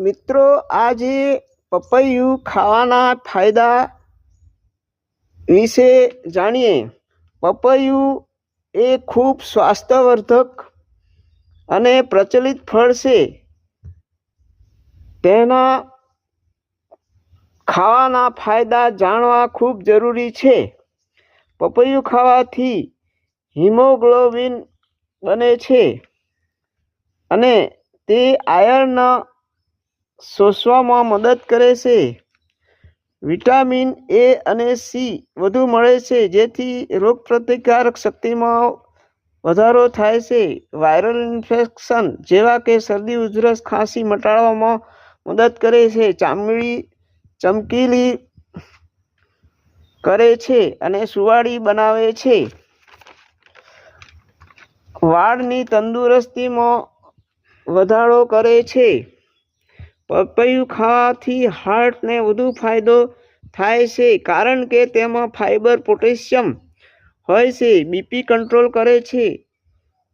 મિત્રો, આજે પપૈયું ખાવાના ફાયદા વિશે જાણીએ. પપૈયું એ ખૂબ સ્વાસ્થ્યવર્ધક અને પ્રચલિત ફળ છે. તેના ખાવાના ફાયદા જાણવા ખૂબ જરૂરી છે. પપૈયું ખાવાથી હિમોગ્લોબિન બને છે અને તે આયર્ન શોષવામાં મદદ કરે છે. વિટામિન એ અને સી વધુ મળે છે, જેથી રોગપ્રતિકારક શક્તિમાં વધારો થાય છે. વાયરલ ઇન્ફેક્શન જેવા કે શરદી, ઉધરસ, ખાંસી મટાડવામાં મદદ કરે છે, ચામડી ચમકીલી કરે છે અને સુવાળી બનાવે છે. વાળની તંદુરસ્તીમાં વધારો કરે છે. પપૈયું ખાવાથી હાર્ટને વધુ ફાયદો થાય છે, કારણ કે તેમાં ફાઇબર પોટેશિયમ હોય છે, બીપી કંટ્રોલ કરે છે.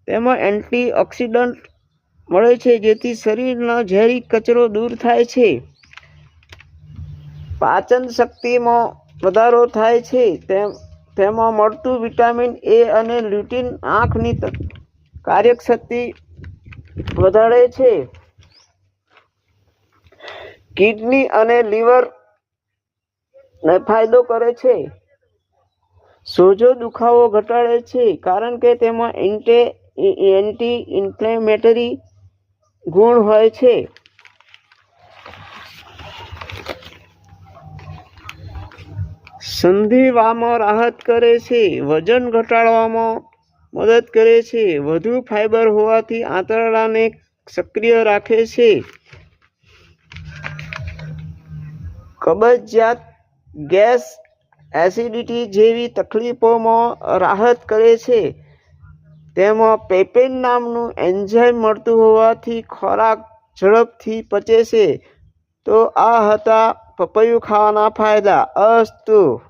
તેમાં એન્ટીઓક્સિડન્ટ મળે છે, જેથી શરીરનો ઝેરી કચરો દૂર થાય છે. પાચન શક્તિમાં વધારો થાય છે. તેમ, તેમાં મળતું વિટામિન એ અને લ્યુટિન આંખની કાર્યશક્તિ વધારે છે. કિડની અને લીવર ને ફાયદો કરે છે. સોજો દુખાવો ઘટાડે છે કારણ કે તેમાં એન્ટે એન્ટી ઇન્ફ્લેમેટરી ગુણ હોય છે. સંધિવામાં રાહત કરે છે, વજન ઘટાડવામાં મદદ કરે છે, વધુ ફાઇબર હોવાથી આંતરડાને સક્રિય રાખે છે. કબજિયાત ગેસ એસિડિટી જેવી તકલીફોમાં રાહત કરે છે, તેમાં પેપેન નામનું એન્ઝાઇમ મળતું હોવાથી ખોરાક ઝડપથી પચે છે. તો આ હતા પપૈયું ખાવાના ફાયદા. અસ્તુ.